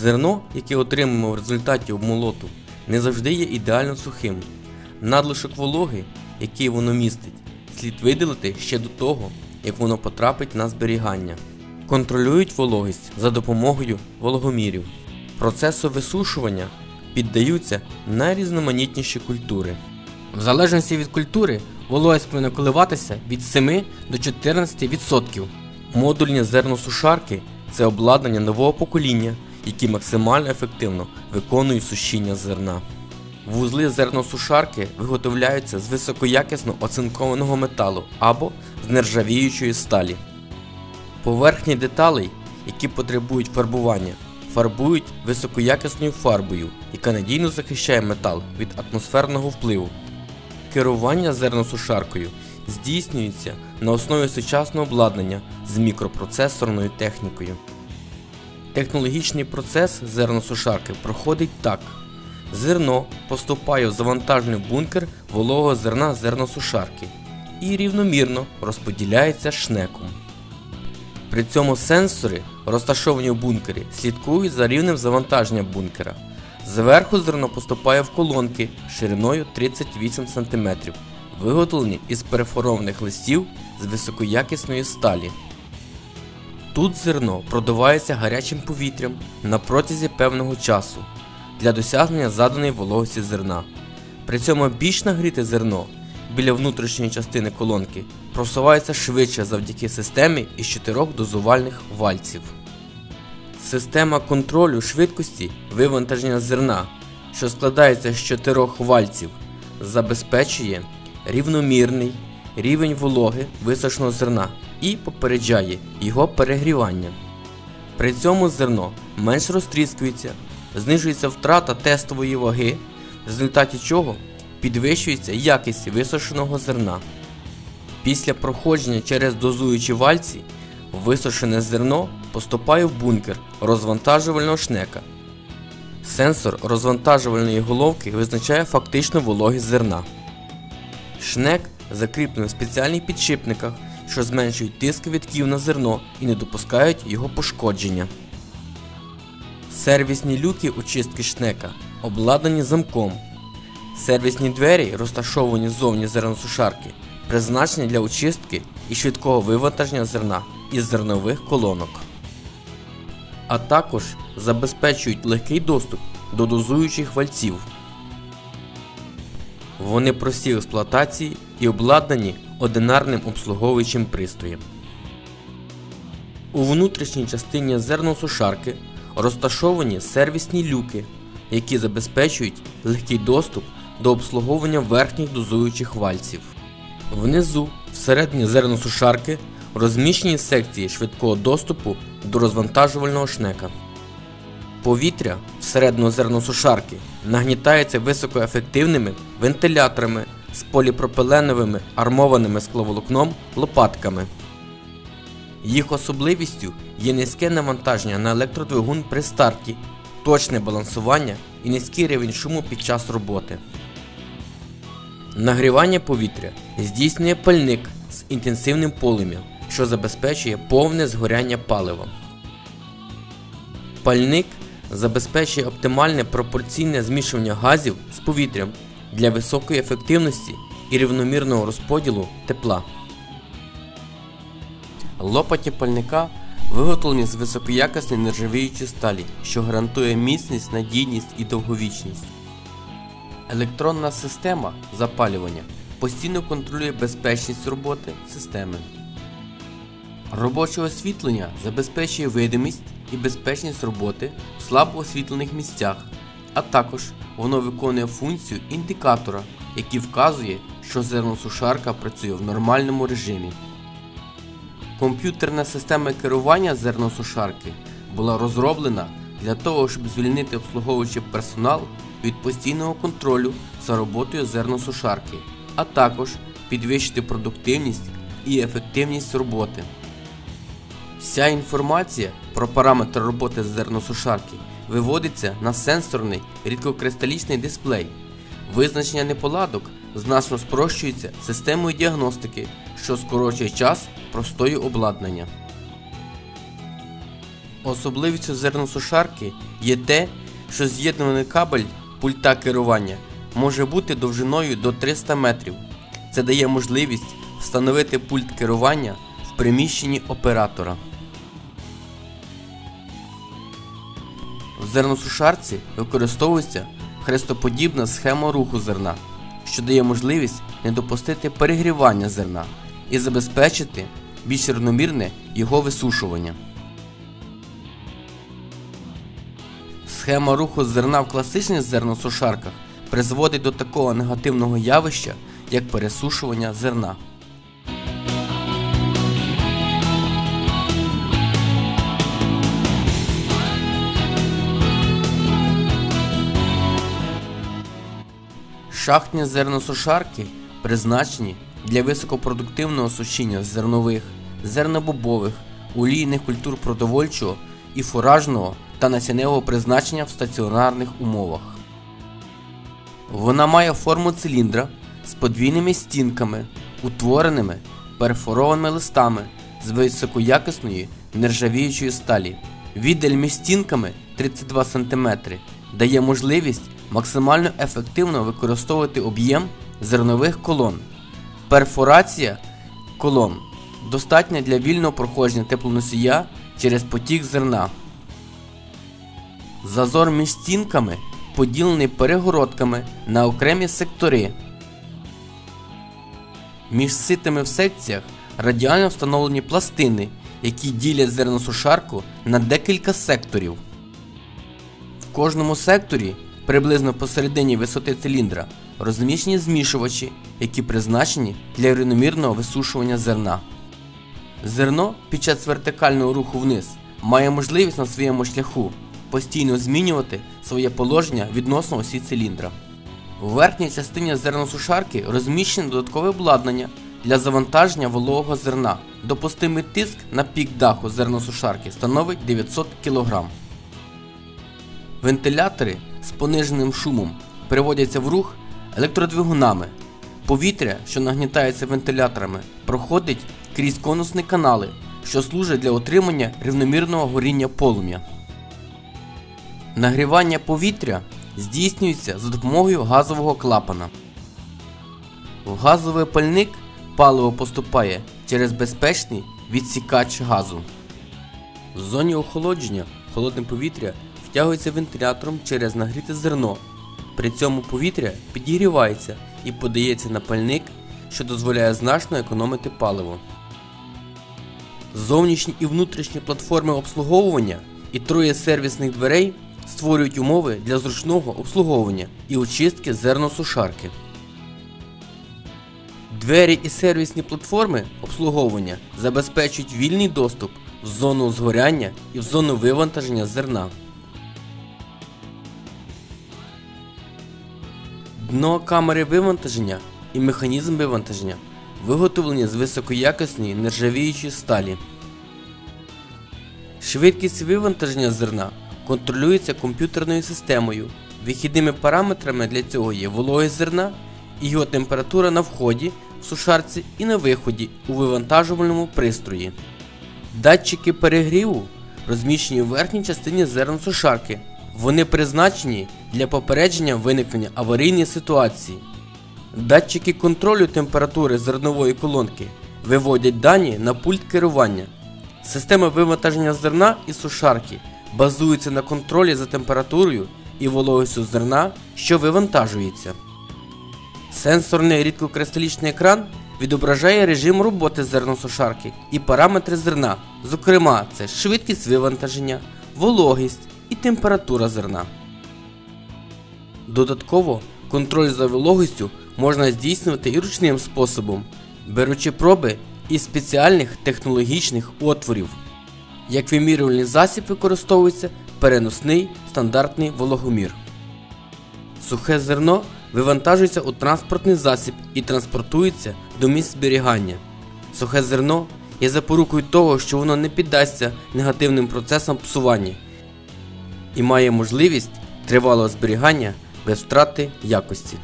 Зерно, яке отримуємо в результаті обмолоту, не завжди є ідеально сухим. Надлишок вологи, який воно містить, слід видалити ще до того, як воно потрапить на зберігання. Контролюють вологість за допомогою вологомірів. Процесу висушування піддаються найрізноманітніші культури. В залежності від культури вологість повинна коливатися від 7 до 14%. Модульні зерносушарки це обладнання нового покоління, які максимально ефективно виконують сушіння зерна. Вузли зерносушарки виготовляються з високоякісно оцинкованого металу або з нержавіючої сталі. Поверхні деталей, які потребують фарбування, фарбують високоякісною фарбою, яка надійно захищає метал від атмосферного впливу. Керування зерносушаркою здійснюється на основі сучасного обладнання з мікропроцесорною технікою. Технологічний процес зерносушарки проходить так. Зерно поступає в завантажений бункер вологого зерна зерносушарки і рівномірно розподіляється шнеком. При цьому сенсори, розташовані в бункері, слідкують за рівнем завантаження бункера. Зверху зерно поступає в колонки шириною 38 см, виготовлені із перефорованих листів з високоякісної сталі. Тут зерно продувається гарячим повітрям на протязі певного часу для досягнення заданої вологості зерна. При цьому більш нагріте зерно біля внутрішньої частини колонки просувається швидше завдяки системі із чотирьох дозувальних вальців. Система контролю швидкості вивантаження зерна, що складається з чотирьох вальців, забезпечує рівномірний рівень вологи висушеного зерна і попереджає його перегрівання. При цьому зерно менш розтріскується, знижується втрата тестової ваги, в результаті чого підвищується якість висушеного зерна. Після проходження через дозуючі вальці висушене зерно поступає в бункер розвантажувального шнека. Сенсор розвантажувальної головки визначає фактичну вологість зерна. Шнек закріплений в спеціальних підшипниках, що зменшують тиск вітків на зерно і не допускають його пошкодження. Сервісні люки очистки шнека обладнані замком. Сервісні двері, розташовані ззовні зерносушарки, призначені для очистки і швидкого вивантаження зерна із зернових колонок. А також забезпечують легкий доступ до дозуючих вальців. Вони прості в експлуатації і обладнані одинарним обслуговуючим пристроєм. У внутрішній частині зерносушарки розташовані сервісні люки, які забезпечують легкий доступ до обслуговування верхніх дозуючих вальців. Внизу, всередині зерносушарки, розміщені секції швидкого доступу до розвантажувального шнека. Повітря всередину зерносушарки нагнітається високоефективними вентиляторами з поліпропиленовими армованими скловолокном лопатками. Їх особливістю є низьке навантаження на електродвигун при старті, точне балансування і низький рівень шуму під час роботи. Нагрівання повітря здійснює пальник з інтенсивним полум'ям, що забезпечує повне згоряння палива. Пальник забезпечує оптимальне пропорційне змішування газів з повітрям для високої ефективності і рівномірного розподілу тепла. Лопаті пальника виготовлені з високоякісної нержавіючої сталі, що гарантує міцність, надійність і довговічність. Електронна система запалювання постійно контролює безпечність роботи системи. Робоче освітлення забезпечує видимість і безпечність роботи в слабо освітлених місцях, а також воно виконує функцію індикатора, який вказує, що зерносушарка працює в нормальному режимі. Комп'ютерна система керування зерносушарки була розроблена для того, щоб звільнити обслуговуючий персонал від постійного контролю за роботою зерносушарки а також підвищити продуктивність і ефективність роботи. Вся інформація про параметри роботи зерносушарки виводиться на сенсорний рідкокристалічний дисплей. Визначення неполадок значно спрощується системою діагностики, що скорочує час простою обладнання. Особливістю зерносушарки є те, що з'єднаний кабель пульта керування може бути довжиною до 300 метрів. Це дає можливість встановити пульт керування в приміщенні оператора. В зерносушарці використовується хрестоподібна схема руху зерна, що дає можливість не допустити перегрівання зерна і забезпечити більш рівномірне його висушування. Схема руху зерна в класичних зерносушарках призводить до такого негативного явища, як пересушування зерна. Шахтні зерносушарки призначені для високопродуктивного сушіння зернових, зернобобових, олійних культур продовольчого і фуражного та насінневого призначення в стаціонарних умовах. Вона має форму циліндра з подвійними стінками, утвореними перфорованими листами з високоякісної нержавіючої сталі. Віддаль між стінками 32 см дає можливість максимально ефективно використовувати об'єм зернових колон. Перфорація колон достатня для вільного проходження теплоносія через потік зерна. Зазор між стінками поділений перегородками на окремі сектори. Між ситами в секціях радіально встановлені пластини, які ділять зерносушарку на декілька секторів. В кожному секторі, приблизно посередині висоти циліндра, розміщені змішувачі, які призначені для рівномірного висушування зерна. Зерно під час вертикального руху вниз має можливість на своєму шляху постійно змінювати своє положення відносно осі циліндра. У верхній частині зерносушарки розміщене додаткове обладнання для завантаження вологого зерна. Допустимий тиск на пік даху зерносушарки становить 900 кг. Вентилятори з пониженим шумом приводяться в рух електродвигунами. Повітря, що нагнітається вентиляторами, проходить крізь конусні канали, що служать для отримання рівномірного горіння полум'я. Нагрівання повітря здійснюється за допомогою газового клапана. В газовий пальник паливо поступає через безпечний відсікач газу. В зоні охолодження холодне повітря втягується вентилятором через нагріте зерно. При цьому повітря підігрівається і подається на пальник, що дозволяє значно економити паливо. Зовнішні і внутрішні платформи обслуговування і троє сервісних дверей створюють умови для зручного обслуговування і очистки зерносушарки. Двері і сервісні платформи обслуговування забезпечують вільний доступ в зону згоряння і в зону вивантаження зерна. Дно камери вивантаження і механізм вивантаження виготовлені з високоякісної нержавіючої сталі. Швидкість вивантаження зерна контролюється комп'ютерною системою. Вихідними параметрами для цього є вологість зерна і його температура на вході в сушарці і на виході у вивантажувальному пристрої. Датчики перегріву розміщені у верхній частині зерносушарки. Вони призначені для попередження виникнення аварійної ситуації. Датчики контролю температури зернової колонки виводять дані на пульт керування. Система вивантаження зерна і сушарки базується на контролі за температурою і вологістю зерна, що вивантажується. Сенсорний рідкокристалічний екран відображає режим роботи зерносушарки і параметри зерна, зокрема, це швидкість вивантаження, вологість і температура зерна. Додатково контроль за вологістю можна здійснювати і ручним способом, беручи проби із спеціальних технологічних отворів. Як вимірювальний засіб використовується переносний стандартний вологомір. Сухе зерно вивантажується у транспортний засіб і транспортується до місць зберігання. Сухе зерно є запорукою того, що воно не піддасться негативним процесам псування і має можливість тривалого зберігання без втрати якості.